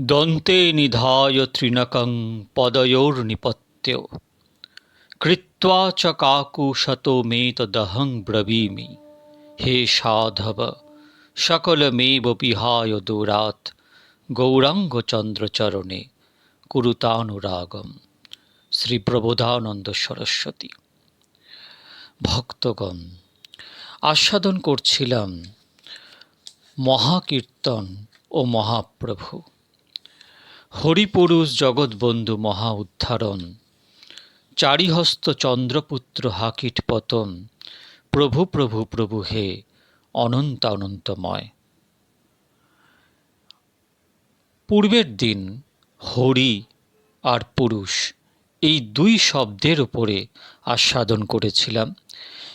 দন্তে নিধায় তৃণকং পদয়োর্নিপত্য কৃত্বা চ কাকুশতমেতদহং ব্রবীমি। হে সাধব, সকলমেব বিহায় দূরাৎ গৌরাঙ্গচন্দ্রচরণে কুরুতানুরাগম। শ্রী প্রবোধানন্দ সরস্বতী। ভক্তগণ, আস্বাদন করছিলাম মহাকীর্তন ও মহাপ্রভু। হরিপুরুষ জগৎবন্ধু মহা উদ্ধারণ। চারিহস্ত চন্দ্রপুত্র হাকিট পতন। প্রভু প্রভু প্রভু হে, অনন্ত, অনন্তময়। পূর্বের দিন হরি আর পুরুষ এই দুই শব্দের উপরে আস্বাদন করেছিলাম।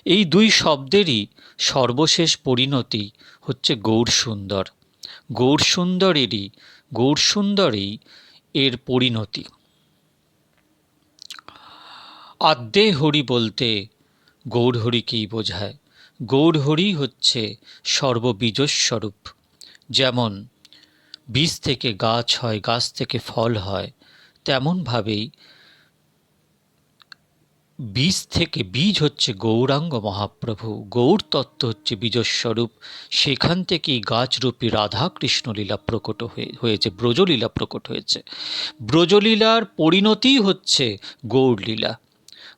এই দুই শব্দেরই সর্বশেষ পরিণতি হচ্ছে গৌর সুন্দর গৌর সুন্দরেরই গৌর সুন্দরেই এর পরিণতি। আদ্যে হরি বলতে গৌরহরিকেই বোঝায়? গৌরহরি হচ্ছে সর্ববীজস্বরূপ। যেমন বীজ থেকে গাছ হয়, গাছ থেকে ফল হয়, তেমনভাবেই বীজ থেকে বীজ হচ্ছে গৌরাঙ্গ মহাপ্রভু। গৌর তত্ত্ব হচ্ছে বীজস্বরূপ। সেখান থেকেই গাছরূপী রাধাকৃষ্ণ লীলা প্রকট হয়ে, হয়েছে, ব্রজলীলা প্রকট হয়েছে। ব্রজলীলার পরিণতি হচ্ছে গৌরলীলা।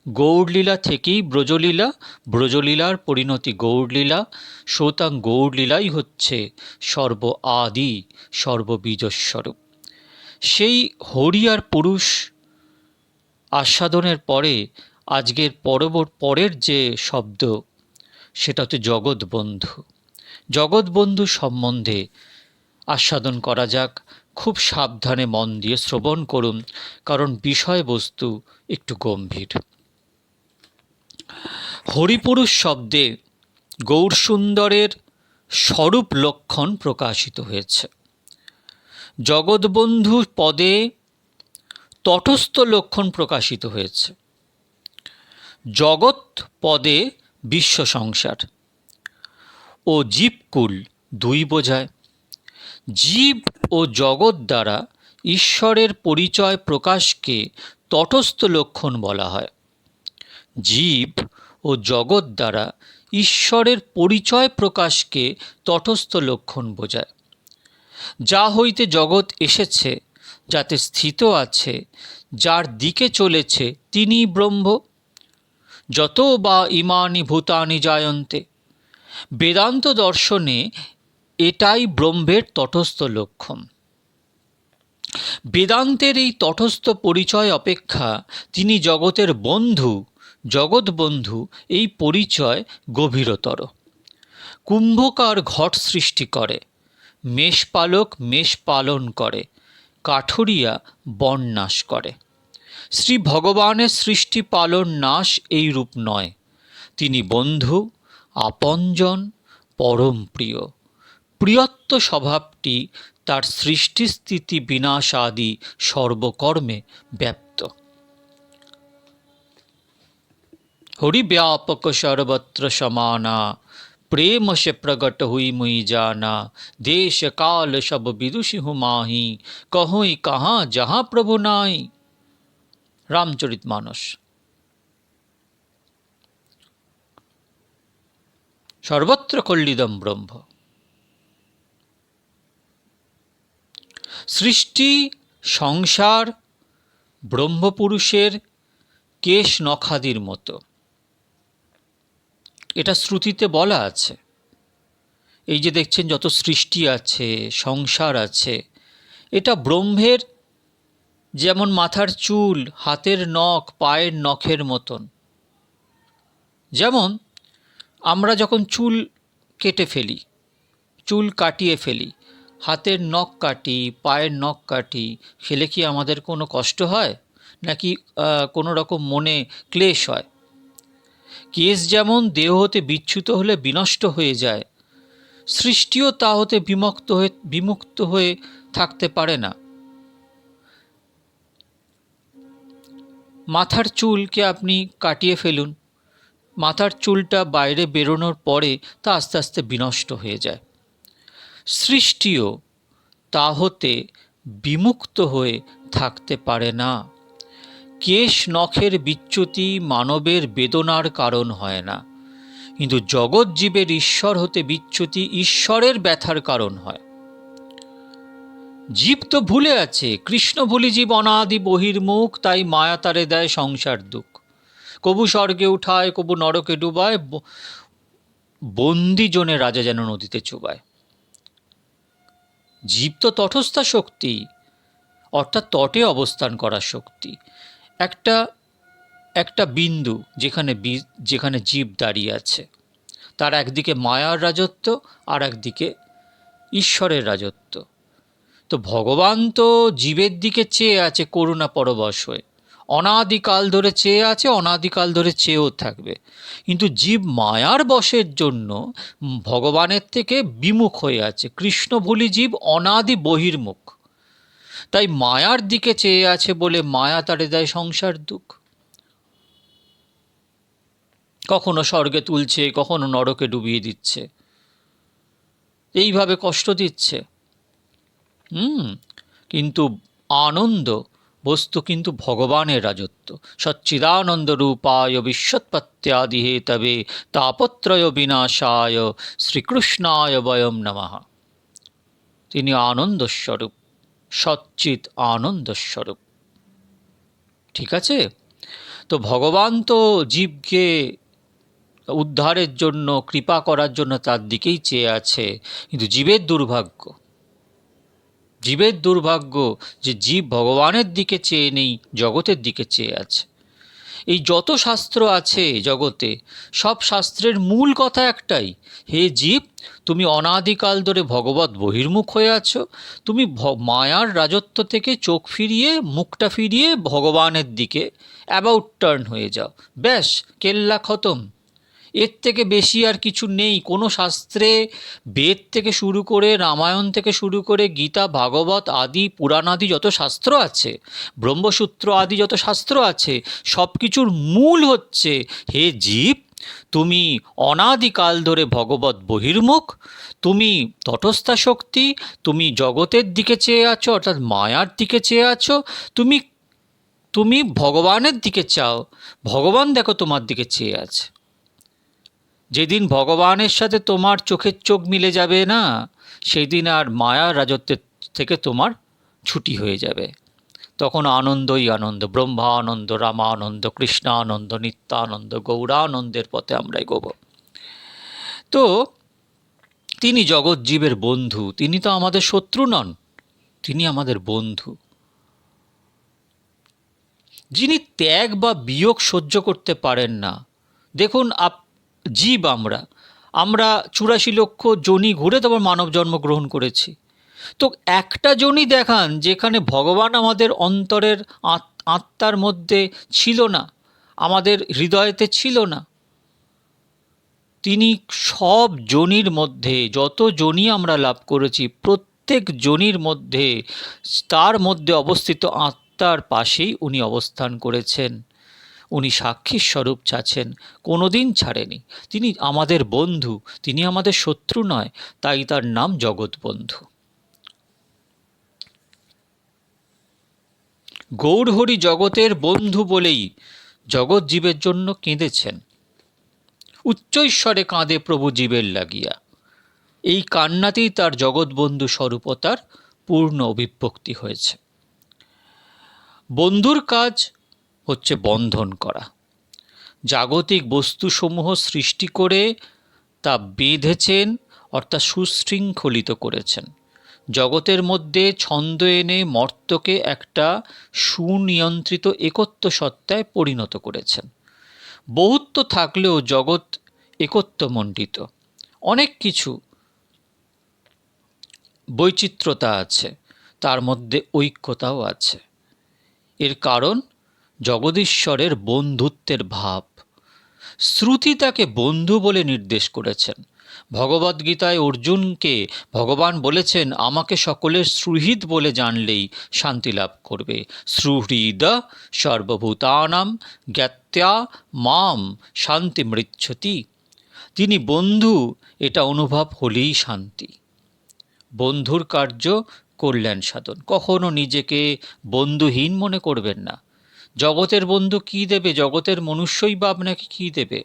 গৌরলীলা থেকেই ব্রজলীলা, ব্রজলীলার পরিণতি গৌরলীলা, সুতরাং গৌরলীলাই হচ্ছে সর্ব আদি সর্ববীজস্বরূপ সেই হরি আর পুরুষ আস্বাদনের পরে আজকের পরবর, পরের যে শব্দ, সেটা হচ্ছে জগৎবন্ধু জগৎবন্ধু সম্বন্ধে আস্বাদন করা যাক, খুব সাবধানে মন দিয়ে শ্রবণ করুন, কারণ বিষয়বস্তু একটু গম্ভীর। হরিপুরুষ শব্দে গৌরসুন্দরের স্বরূপ লক্ষণ প্রকাশিত হয়েছে। জগৎবন্ধু পদে তটস্থ লক্ষণ প্রকাশিত হয়েছে। জগৎ পদে বিশ্ব সংসার। ও জীবকুল দুই বোঝায়। জীব ও জগৎ দ্বারা ঈশ্বরের পরিচয় প্রকাশকে তটস্থ লক্ষণ বলা হয়। জীব ও জগৎ দ্বারা ঈশ্বরের পরিচয় প্রকাশকে তটস্থ লক্ষণ বোঝায়। যা হইতে জগৎ এসেছে, যাতে স্থিত আছে, যার দিকে চলেছে তিনি ব্রহ্ম। যত বা ইমানি ভূতানি জায়ন্তে। বেদান্ত দর্শনে এটাই ব্রহ্মের তটস্থ লক্ষণ। বেদান্তের এই তটস্থ পরিচয় অপেক্ষা তিনি জগতের বন্ধু, জগৎ বন্ধু, এই পরিচয় গভীরতর। কুম্ভকার ঘট সৃষ্টি করে, মেষপালক মেষ পালন করে, কাঠুরিয়া বন নাশ করে। শ্রী ভগবানের সৃষ্টি পালন নাশ এই রূপ নয়। তিনি বন্ধু, আপনজন, পরম প্রিয়। প্রিয়ত্ব স্বভাবটি তার সৃষ্টি স্থিতি বিনাশ আদি সর্বকর্মে ব্যপ্ত। হরিব্যাপক সর্বত্র সমানা, প্রেম সে প্রগট হুই মুই জানা, দেশ কাল সব বিদুষি হুমাহি, কহই কাহা যাহা প্রভু নাই। রামচরিত মানস। সর্বত্র কল্লিদম ব্রহ্ম। সৃষ্টি, সংসার, ব্রহ্মপুরুষের কেশ নখাদির মতো। এটা শ্রুতিতে বলা আছে। এই যে দেখছেন যত সৃষ্টি আছে, সংসার আছে, এটা ব্রহ্মের যেমন মাথার চুল, হাতের নখ, পায়ের নখের মতন। যেমন, আমরা যখন চুল কেটে ফেলি, চুল কাটিয়ে ফেলি, হাতের নখ কাটি, পায়ের নখ কাটি, খেলে কি আমাদের কোনো কষ্ট হয়? নাকি কোনো রকম মনে ক্লেশ হয়? কেশ যেমন দেহ হতে বিচ্যুত হলে বিনষ্ট হয়ে যায়, সৃষ্টিও তা হতে বিমুক্ত হয়ে বিমুক্ত হয়ে থাকতে পারে না। মাথার চুলকে আপনি কাটিয়ে ফেলুন। মাথার চুলটা বাইরে বেরোনোর পরে তা আস্তে আস্তে বিনষ্ট হয়ে যায়। সৃষ্টিও তা হতে বিমুক্ত হয়ে থাকতে পারে না। কেশ নখের বিচ্যুতি মানবের বেদনার কারণ হয় না। কিন্তু জগৎ জীবের ঈশ্বর হতে বিচ্যুতি ঈশ্বরের ব্যথার কারণ হয়। জীব তো ভুলে আছে, কৃষ্ণ ভুলি জীব অনাদি বহির্মুখ তাই মায়া তারে দেয় সংসার দুঃখ। কবু স্বর্গে উঠায়, কবু নরকে ডুবায় বন্দি জনে রাজা যেন নদীতে চুবায়। জীব তো তটস্থা শক্তি, অর্থাৎ তটে অবস্থান করা শক্তি। একটা একটা বিন্দু যেখানে যেখানে জীব দাঁড়িয়ে আছে। তার একদিকে মায়ার রাজত্ব, আর একদিকে ঈশ্বরের রাজত্ব। তো ভগবান তো জীবের দিকে চেয়ে আছে করুণা পরবশ হয়ে। অনাদিকাল ধরে চেয়ে আছে, অনাদিকাল ধরে চেয়েও থাকবে। কিন্তু জীব মায়ার বশের জন্য ভগবানের থেকে বিমুখ হয়ে আছে। কৃষ্ণ ভুলি জীব, অনাদি বহির্মুখ। তাই মায়ার দিকে চেয়ে আছে বলে মায়া তারে দেয় সংসার দুঃখ। কখনো স্বর্গে তুলছে, কখনো নরকে ডুবিয়ে দিচ্ছে। এইভাবে কষ্ট দিচ্ছে। হুম, কিন্তু আনন্দ, বস্তু কিন্তু ভগবানের রাজত্ব। সচ্চিদানন্দ রূপায় বিশ্বৎপত্যাদি হেতবে তাপত্রয় বিনাশায় শ্রীকৃষ্ণায় বয়ম নমঃ। তিনি আনন্দস্বরূপ সচ্চিত আনন্দস্বরূপ। ঠিক আছে? তো ভগবান তো জীবকে উদ্ধারের জন্য, কৃপা করার জন্য তার দিকেই চেয়ে আছে, কিন্তু জীবের দুর্ভাগ্য। জীবের দুর্ভাগ্য যে জীব ভগবানের দিকে চেয়ে নেই, জগতের দিকে চেয়ে আছে। এই যত শাস্ত্র আছে জগতে, সব শাস্ত্রের মূল কথা একটাই, হে জীব, তুমি অনাদিকাল ধরে ভগবত বহির্মুখ হয়ে আছো, তুমি মায়ার রাজত্ব থেকে চোখ ফিরিয়ে, মুখটা ফিরিয়ে ভগবানের দিকে অ্যাবাউট টার্ন হয়ে যাও। ব্যাস, কেল্লা খতম। এর থেকে বেশি আর কিছু নেই। কোনো শাস্ত্রে বেদ থেকে শুরু করে রামায়ণ থেকে শুরু করে গীতা, ভাগবত আদি, পুরাণ আদি যত শাস্ত্র আছে, ব্রহ্মসূত্র আদি যত শাস্ত্র আছে সব কিছুর মূল হচ্ছে, হে জীব, তুমি অনাদিকাল ধরে ভগবত বহির্মুখ, তুমি তটস্থা শক্তি তুমি জগতের দিকে চেয়ে আছো, অর্থাৎ মায়ার দিকে চেয়ে আছো, তুমি তুমি ভগবানের দিকে চাও, ভগবান দেখো তোমার দিকে চেয়ে আছে। যেদিন ভগবানের সাথে তোমার চোখের চোখ মিলে যাবে না সেই দিন আর মায়ার রাজত্বের থেকে তোমার ছুটি হয়ে যাবে। তখন আনন্দই আনন্দ, ব্রহ্মানন্দ, রামানন্দ, কৃষ্ণানন্দ, নিত্যানন্দ, গৌরানন্দের পথে আমরা এগোব। তো তিনি জগৎ জীবের বন্ধু, তিনি তো আমাদের শত্রু নন, তিনি আমাদের বন্ধু। যিনি ত্যাগ বা বিয়োগ সহ্য করতে পারেন না, দেখুন আপ জীব আমরা। আমরা চুরাশি লক্ষ জনি ঘুরে তারপর মানব জন্ম গ্রহণ করেছি। তো একটা জনই দেখান যেখানে ভগবান আমাদের অন্তরের আত্মার মধ্যে ছিল না, আমাদের হৃদয়তে ছিল না। তিনি সব জনির মধ্যে, যত জনি আমরা লাভ করেছি, প্রত্যেক জনির মধ্যে, তার মধ্যে অবস্থিত আত্মার পাশেই উনি অবস্থান করেছেন। উনি সাক্ষীর স্বরূপ চাচ্ছেন, কোনোদিন ছাড়েনি। তিনি আমাদের বন্ধু, তিনি আমাদের শত্রু নয়, তাই তার নাম জগৎ বন্ধু গৌরহরি জগতের বন্ধু বলেই জগৎ জীবের জন্য কেঁদেছেন। উচ্চৈশ্বরে কাঁদে প্রভু জীবের লাগিয়া। এই কান্নাতেই তার জগৎবন্ধু স্বরূপতার পূর্ণ অভিব্যক্তি হয়েছে। বন্ধুর কাজ হচ্ছে বন্ধন করা। জাগতিক বস্তুসমূহ সৃষ্টি করে তা বেঁধেছেন অর্থাৎ সুশৃঙ্খলিত করেছেন। জগতের মধ্যে ছন্দ এনে মর্তকে একটা সুনিয়ন্ত্রিত একত্ব সত্তায় পরিণত করেছেন। বহুত্ব থাকলেও জগৎ একত্বমণ্ডিত। অনেক কিছু বৈচিত্র্যতা আছে, তার মধ্যে ঐক্যতাও আছে। এর কারণ জগদীশ্বরের বন্ধুত্বের ভাব। শ্রুতি তাকে বন্ধু বলে নির্দেশ করেছেন। ভগবদ্গীতায় অর্জুনকে ভগবান বলেছেন, আমাকে সকলের সুহৃদ বলে জানলেই শান্তি লাভ করবে। সুহৃদ সর্বভূতানাম জ্ঞাত্যা মাম শান্তি মৃচ্ছতি। তিনি বন্ধু, এটা অনুভব হলেই শান্তি। বন্ধুর কার্য কল্যাণ সাধন। কখনো নিজেকে বন্ধুহীন মনে করবেন না। জগতের বন্ধু কি দেবে? জগতের মনুষ্যই বা আপনাকে কী দেবে?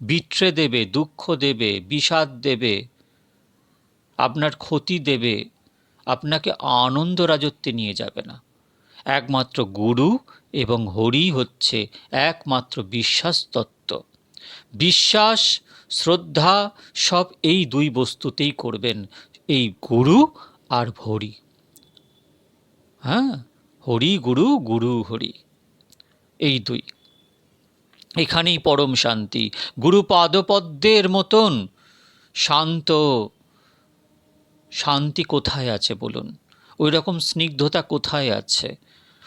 বিট্রে দেবে, দুঃখ দেবে, বিষাদ দেবে, আপনার ক্ষতি দেবে, আপনাকে আনন্দ রাজত্বে নিয়ে যাবে না। একমাত্র গুরু এবং হরি হচ্ছে একমাত্র বিশ্বাস তত্ত্ব। বিশ্বাস, শ্রদ্ধা সব এই দুই বস্তুতেই করবেন, এই গুরু আর হরি। হ্যাঁ হরি গুরু গুরু হরি। এই দুই। এখানেই পরম শান্তি। গুরু পাদপদ্মের মতন শান্ত। শান্তি কোথায় আছে বলুন? ওই রকম স্নিগ্ধতা কোথায় আছে?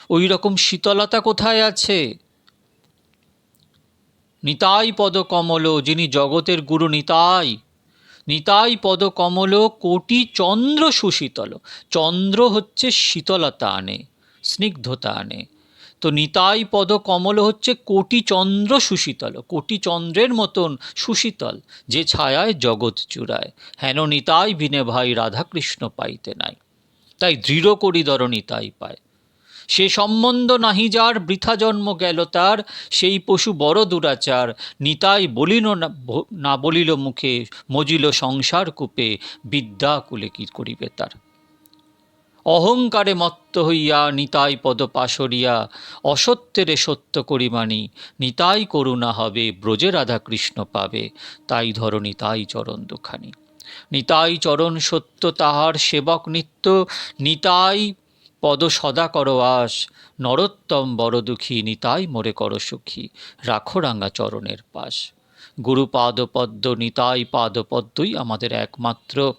ওই রকম শীতলতা কোথায় আছে? নিতাই পদ কমল যিনি জগতের গুরু নিতাই। নিতাই পদ কমল কোটি চন্দ্র সুশীতল। চন্দ্র হচ্ছে শীতলতা আনে, স্নিগ্ধতা আনে। তো নিতাই পদ কমল হচ্ছে কোটি চন্দ্র সুশীতল কোটি চন্দ্রের মতন সুশীতল, যে ছায়ায় জগৎ চূড়ায়। হেন নিতাই বিনে ভাই রাধাকৃষ্ণ পাইতে নাই। তাই দৃঢ় করি দর নিতাই পায়। সে সম্বন্ধ নাহি যার, বৃথা জন্ম গেল তার, সেই পশু বড় দুরাচার। নিতাই বলিল না বলিল মুখে, মজিল সংসার কূপে বিদ্যা কুলে কি করিবে তার? অহংকারে মত্ত হইয়া নিতাই পদ পাশরিয়া, অসত্যেরে সত্য করিমানি, নিতাই করুণা হবে, ব্রজে রাধা কৃষ্ণ পাবে। তাই ধর নিতাই চরণ দুখানি। নিতাই চরণ সত্য, তাহার সেবক নিত্য, নিতাই পদ সদা কর আস নরোত্তম বড় দুঃখী, নিতাই মোরে কর সুখী। রাখো রাঙা চরণের পাশ। গুরু পাদপদ্ম নিতাই পাদপদ্মই আমাদের একমাত্র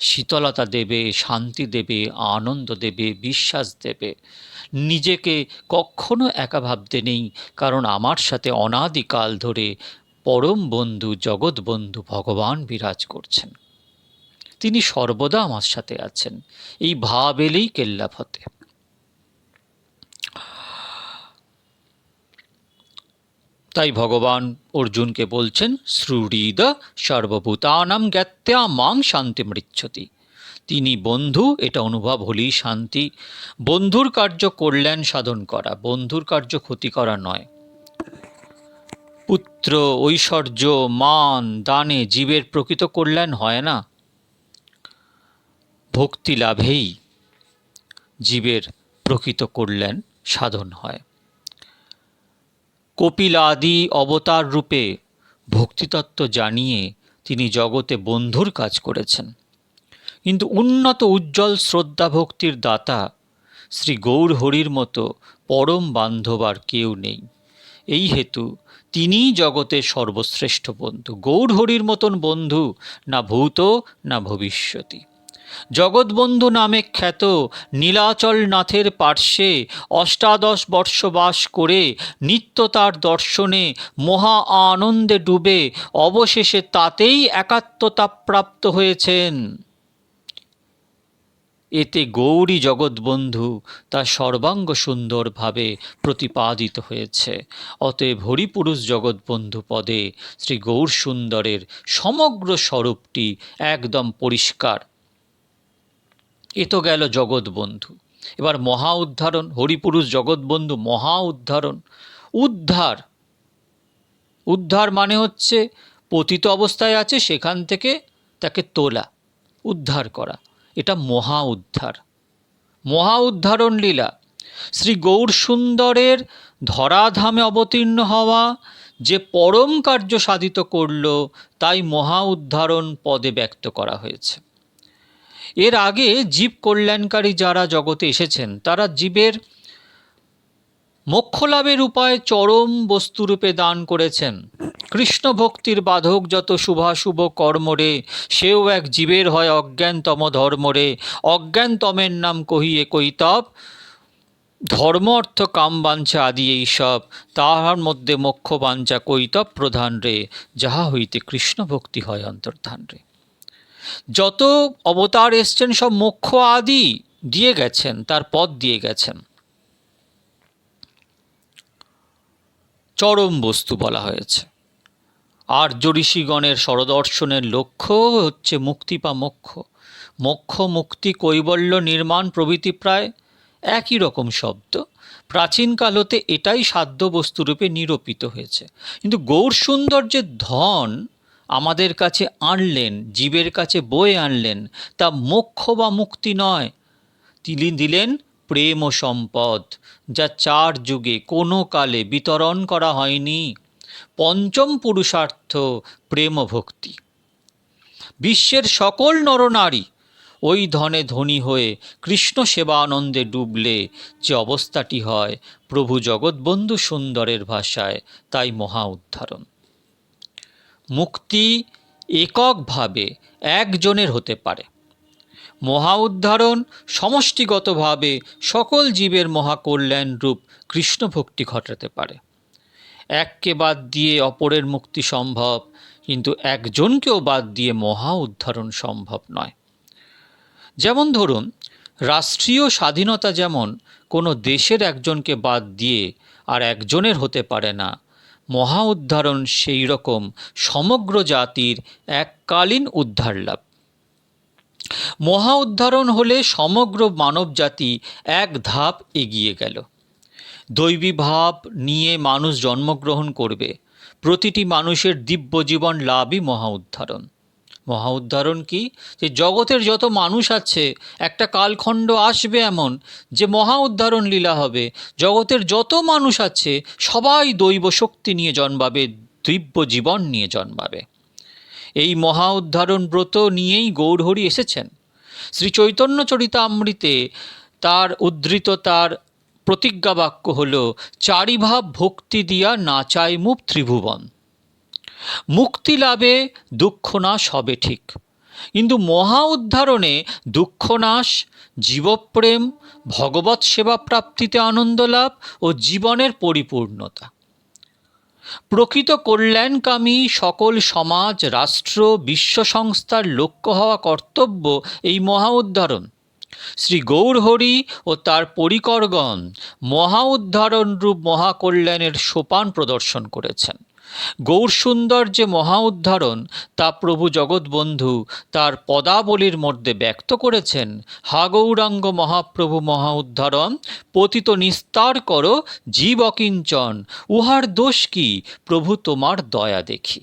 শীতলতা দেবে, শান্তি দেবে, আনন্দ দেবে, বিশ্বাস দেবে। নিজেকে কখনো একা ভাবতে নেই, কারণ আমার সাথে অনাদিকাল ধরে পরম বন্ধু, জগৎ বন্ধু ভগবান বিরাজ করছেন। তিনি সর্বদা আমার সাথে আছেন। এই ভাব এলেই কেল্লা তাই ভগবান অর্জুনকে বলছেন শ্রুহৃদ সর্বভূতানাম জ্ঞাত্যা মাং শান্তি মৃচ্ছতি। তিনি, বন্ধু, এটা অনুভব হলেই শান্তি। বন্ধুর কার্য কল্যাণ সাধন করা, বন্ধুর কার্য ক্ষতি করা নয়। পুত্র, ঐশ্বর্য, মান, দানে, জীবের প্রকৃত কল্যাণ হয় না। ভক্তি লাভেই জীবের প্রকৃত কল্যাণ সাধন হয়। কপিল আদি অবতার রূপে ভক্তিতত্ত্ব জানিয়ে তিনি জগতে বন্ধুর কাজ করেছেন। কিন্তু উন্নত উজ্জ্বল শ্রদ্ধা ভক্তির দাতা শ্রী গৌর হরির মতো পরম বান্ধব আর কেউ নেই। এই হেতু তিনিই জগতের সর্বশ্রেষ্ঠ বন্ধু। গৌর হরির মতন বন্ধু না ভূত, না ভবিষ্যতী। জগৎবন্ধু নামে খ্যাত নীলাচল নাথের পার্শ্বে অষ্টাদশ বর্ষ বাস করে নিত্য তার দর্শনে মহা আনন্দে ডুবে অবশেষে তাতেই একাত্মতা প্রাপ্ত হয়েছেন। এতে গৌরী জগৎবন্ধু তার সর্বাঙ্গ সুন্দরভাবে প্রতিপাদিত হয়েছে। অতএব হরিপুরুষ জগৎবন্ধু পদে শ্রী গৌর সুন্দরের সমগ্র স্বরূপটি একদম পরিষ্কার। এ তো গেল জগৎবন্ধু এবার মহা উদ্ধারণ, হরিপুরুষ জগৎবন্ধু মহা উদ্ধারণ। উদ্ধার উদ্ধার মানে হচ্ছে পতিত অবস্থায় আছে, সেখান থেকে তাকে তোলা, উদ্ধার করা। এটা মহা উদ্ধার। মহা উদ্ধারণ লীলা। শ্রী গৌর সুন্দরের ধরাধামে অবতীর্ণ হওয়া যে পরম কার্য সাধিত করল, তাই মহা উদ্ধারণ পদে ব্যক্ত করা হয়েছে। এর আগে জীব কল্যাণকারী যারা জগতে এসেছেন, তারা জীবের মোক্ষলাভের উপায় চরম বস্তুরূপে দান করেছেন। কৃষ্ণ ভক্তির বাধক যত শুভাশুভ কর্মরে সেও এক জীবের হয় অজ্ঞানতম ধর্মরে অজ্ঞানতমের নাম কহিয়ে কৈতব ধর্ম অর্থ কাম বাঞ্ছা আদি এইসব তাহার মধ্যে মোক্ষ বাঞ্ছা কৈতব প্রধান রে, যাহা হইতে কৃষ্ণ ভক্তি হয় অন্তর্ধান রে। যত অবতার এসছেন সব মোক্ষ আদি দিয়ে গেছেন, তার পথ দিয়ে গেছেন। চরম বস্তু বলা হয়েছে। আর্য ঋষিগণের সরদর্শনের লক্ষ্য হচ্ছে মুক্তি বা মোক্ষ। মোক্ষ মুক্তি কৈবল্য নির্মাণ প্রভৃতি প্রায় একই রকম শব্দ। প্রাচীনকাল হতে এটাই সাধ্য বস্তুরূপে নিরূপিত হয়েছে। কিন্তু গৌর সৌন্দর্যের ধন আমাদের কাছে আনলেন, জীবের কাছে বয়ে আনলেন, তা মোক্ষ বা মুক্তি নয়। তিনি দিলেন প্রেম ও সম্পদ, যা চার যুগে কোনো কালে বিতরণ করা হয়নি। পঞ্চম পুরুষার্থ, প্রেম ভক্তি। বিশ্বের সকল নরনারী ওই ধনে ধনী হয়ে কৃষ্ণ সেবা আনন্দে ডুবলে যে অবস্থাটি হয় প্রভু জগৎবন্ধু সুন্দরের ভাষায়, তাই মহা উদ্ধারণ। মুক্তি এককভাবে একজনের হতে পারে। মহা উদ্ধারণ সমষ্টিগতভাবে সকল জীবের মহাকল্যাণ রূপ কৃষ্ণ ভক্তি ঘটাতে পারে। এককে বাদ দিয়ে অপরের মুক্তি সম্ভব, কিন্তু একজনকেও বাদ দিয়ে মহা উদ্ধারণ সম্ভব নয়। যেমন ধরুন, রাষ্ট্রীয় স্বাধীনতা যেমন কোনো দেশের একজনকে বাদ দিয়ে আর একজনের হতে পারে না মহা উদ্ধারণ সেই রকম সমগ্র জাতির এককালীন উদ্ধার লাভ। মহা উদ্ধারণ হলে সমগ্র মানব জাতি এক ধাপ এগিয়ে গেল। দৈবী ভাব নিয়ে মানুষ জন্মগ্রহণ করবে। প্রতিটি মানুষের দিব্য জীবন লাভই মহা উদ্ধারণ। মহা উদ্ধারণ কি? যে জগতের যত মানুষ আছে, একটা কালখণ্ড আসবে এমন যে মহা উদ্ধারণ লীলা হবে। জগতের যত মানুষ আছে, সবাই দৈব শক্তি নিয়ে জন্মাবে, দিব্য জীবন নিয়ে জন্মাবে। এই মহা উদ্ধারণ ব্রত নিয়েই গৌরহরি এসেছেন। শ্রী চৈতন্য চরিতামৃতে তার উদ্ধৃত তার প্রতিজ্ঞা বাক্য হল, চারিভাব ভক্তি দিয়া নাচায় মুখ ত্রিভুবন। মুক্তি লাভে দুঃখ নাশ হবে ঠিক। কিন্তু মহা উদ্ধারণে দুঃখ নাশ, জীবপ্রেম, ভগবৎ সেবা প্রাপ্তিতে আনন্দ লাভ ও জীবনের পরিপূর্ণতা। প্রকৃত কল্যাণকামী সকল সমাজ, রাষ্ট্র, বিশ্ব সংস্থার লক্ষ্য হওয়া কর্তব্য এই মহা উদ্ধারণ। শ্রী গৌরহরি ও তার পরিকরগণ মহা উদ্ধারণ রূপ মহাকল্যাণের সোপান প্রদর্শন করেছেন। গৌর সুন্দর যে মহা উদ্ধারণ, তা প্রভু জগৎবন্ধু তার পদাবলীর মধ্যে ব্যক্ত করেছেন। হা গৌরাঙ্গ মহাপ্রভু মহা উদ্ধারণ পতিত নিস্তার করো জীব অকিঞ্চন, উহার দোষ কি? প্রভু তোমার দয়া দেখি।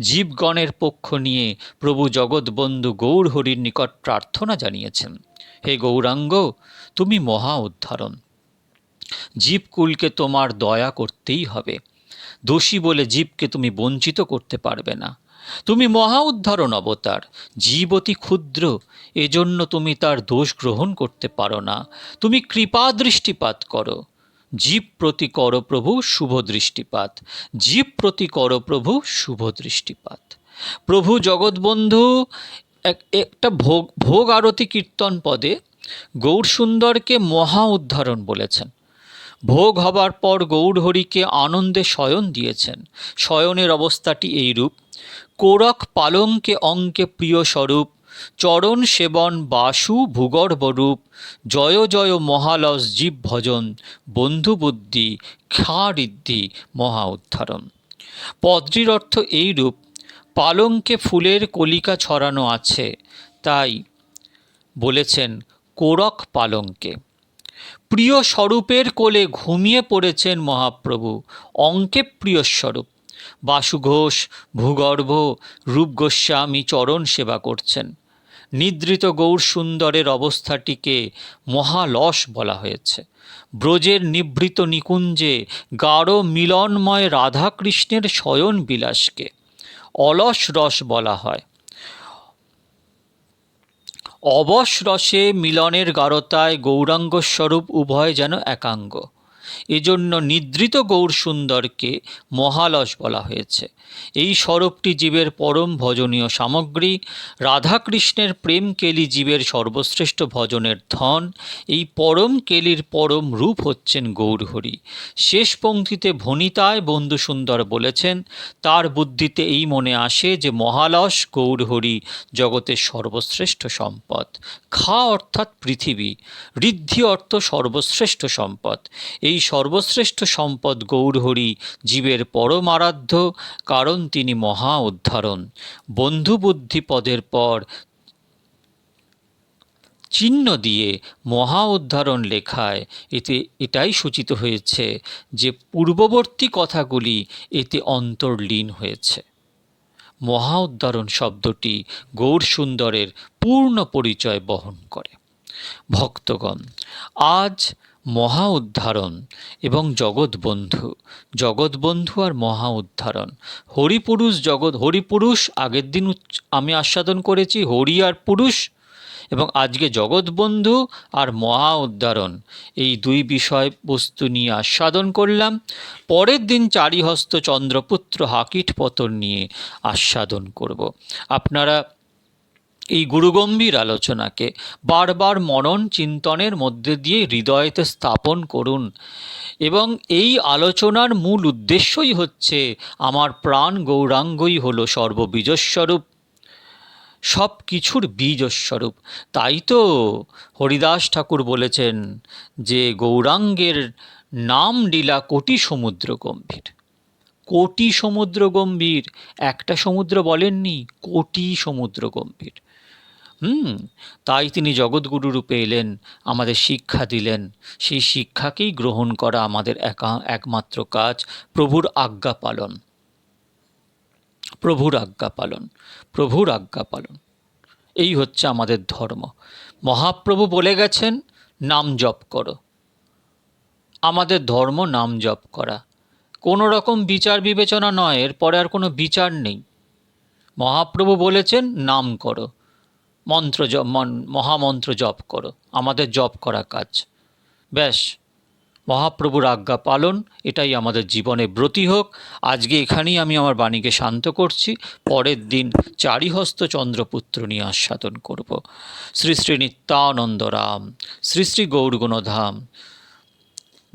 জীবগণের পক্ষ নিয়ে প্রভু জগৎবন্ধু গৌর হরির নিকট প্রার্থনা জানিয়েছেন, হে গৌরাঙ্গ, তুমি মহা উদ্ধারণ জীবকুলকে তোমার দয়া করতেই হবে। দোষী বলে জীবকে তুমি বঞ্চিত করতে পারবে না। তুমি মহা উদ্ধারণ অবতার, জীব অতি ক্ষুদ্র, এজন্য তুমি তার দোষ গ্রহণ করতে পারো না। তুমি কৃপা দৃষ্টিপাত করো। জীব প্রতি কর প্রভু, শুভ দৃষ্টিপাত। জীব প্রতি কর প্রভু, শুভ দৃষ্টিপাত। প্রভু জগৎবন্ধু, এক, একটা ভোগ ভোগ আরতি কীর্তন পদে গৌর সুন্দরকে মহা উদ্ধারণ বলেছেন। ভোগ হবার পর গৌরহরিকে আনন্দে শয়ন দিয়েছেন। শয়নের অবস্থাটি এইরূপ। কোরক পালঙ্কে অঙ্কে প্রিয় স্বরূপ, চরণ সেবন বাসু ভূগর্ভরূপ, জয় জয় মহালস জীব ভজন, বন্ধু বুদ্ধি খা ঋদ্ধি মহা উদ্ধারণ পদ্রির অর্থ এইরূপ, পালঙ্কে ফুলের কলিকা ছড়ানো আছে, তাই বলেছেন কোরক পালঙ্কে। প্রিয় স্বরূপের কোলে ঘুমিয়ে পড়েছেন মহাপ্রভু। অঙ্কে প্রিয় স্বরূপ। বাসু ঘোষ, ভূগর্ভ, রূপ গোস্বামী চরণ সেবা করছেন। নিদ্রিত গৌর সুন্দরের অবস্থাটিকে মহালস বলা হয়েছে। ব্রজের নিভৃত নিকুঞ্জে গাঢ় মিলনময় রাধাকৃষ্ণের শয়ন বিলাসকে অলস রস বলা হয়। অবশ রসে মিলনের গারতায় গৌরাঙ্গস্বরূপ উভয় যেন একাঙ্গ। এজন্য নিদ্রিত গৌর সুন্দরকে মহালস বলা হয়েছে। এই স্বরূপটি জীবের পরম ভজনীয় সামগ্রী। রাধাকৃষ্ণের প্রেম কেলি জীবের সর্বশ্রেষ্ঠ ভজনের ধন। এই পরম কেলির পরম রূপ হচ্ছেন গৌরহরি। শেষ পঙ্ক্তিতে ভনিতায় বন্ধু সুন্দর বলেছেন, তার বুদ্ধিতে এই মনে আসে যে মহালস গৌরহরি জগতের সর্বশ্রেষ্ঠ সম্পদ। খা অর্থাৎ পৃথিবী, ঋদ্ধি অর্থ সর্বশ্রেষ্ঠ সম্পদ। এই সর্বশ্রেষ্ঠ সম্পদ গৌরহরি, জীবের পরম আরাধ্য, কারণ তিনি মহা উদ্ধারণ। বন্ধু বুদ্ধি পদের পর চিহ্ন দিয়ে মহা উদ্ধারণ লেখায়। এতে এটাই সূচিত হয়েছে যে পূর্ববর্তী কথাগুলি এতে অন্তর্লীন হয়েছে। মহা উদ্ধারণ শব্দটি গৌর সুন্দরের পূর্ণ পরিচয় বহন করে। ভক্তগণ, আজ মহা উদ্ধারণ এবং জগৎবন্ধু জগৎবন্ধু আর মহা উদ্ধারণ। হরিপুরুষ জগৎ হরিপুরুষ আগের দিন আমি আস্বাদন করেছি হরি আর পুরুষ এবং আজকে জগৎবন্ধু আর মহা উদ্ধারণ। এই দুই বিষয় বস্তু নিয়ে আস্বাদন করলাম। পরের দিন চারিহস্ত চন্দ্রপুত্র হাকিট পতন নিয়ে আস্বাদন করব। আপনারা এই গুরুগম্ভীর আলোচনাকে বারবার মনন চিন্তনের মধ্যে দিয়ে হৃদয়তে স্থাপন করুন। এবং এই আলোচনার মূল উদ্দেশ্যই হচ্ছে, আমার প্রাণ গৌরাঙ্গই হলো সর্ববীজস্বরূপ। সব কিছুর বীজস্বরূপ। তাই তো হরিদাস ঠাকুর বলেছেন যে, গৌরাঙ্গের নাম লীলা কোটি সমুদ্র গম্ভীর। কোটি সমুদ্র গম্ভীর। একটা সমুদ্র বলেননি, কোটি সমুদ্র গম্ভীর। হুম, তাই তিনি জগৎগুরু রূপে এলেন, আমাদের শিক্ষা দিলেন। সেই শিক্ষাকেই গ্রহণ করা আমাদের একা, একমাত্র কাজ, প্রভুর আজ্ঞা পালন। প্রভুর আজ্ঞা পালন, প্রভুর আজ্ঞা পালন। এই হচ্ছে আমাদের ধর্ম। মহাপ্রভু বলে গেছেন, নাম জপ করো। আমাদের ধর্ম নাম জপ করা। কোনো রকম বিচার বিবেচনা নয়, এরপরে আর কোনো বিচার নেই। মহাপ্রভু বলেছেন, নাম করো। মন্ত্র মন- মহামন্ত্র জপ করো। আমাদের জপ করা কাজ। ব্যাস, মহাপ্রভুর আজ্ঞা পালন, এটাই আমাদের জীবনে ব্রতী হোক। আজকে এখানেই আমি আমার বাণীকে শান্ত করছি। পরের দিন চারিহস্ত চন্দ্রপুত্র নিয়ে আস্বাদন করব। শ্রী শ্রী নিত্যানন্দ রাম, শ্রী শ্রী গৌরগুণধাম।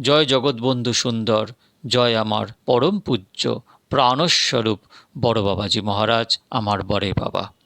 জয় জগৎবন্ধু সুন্দর, জয় আমার পরম পূজ্য, প্রাণস্বরূপ বড় বাবাজি মহারাজ, আমার বরে বাবা।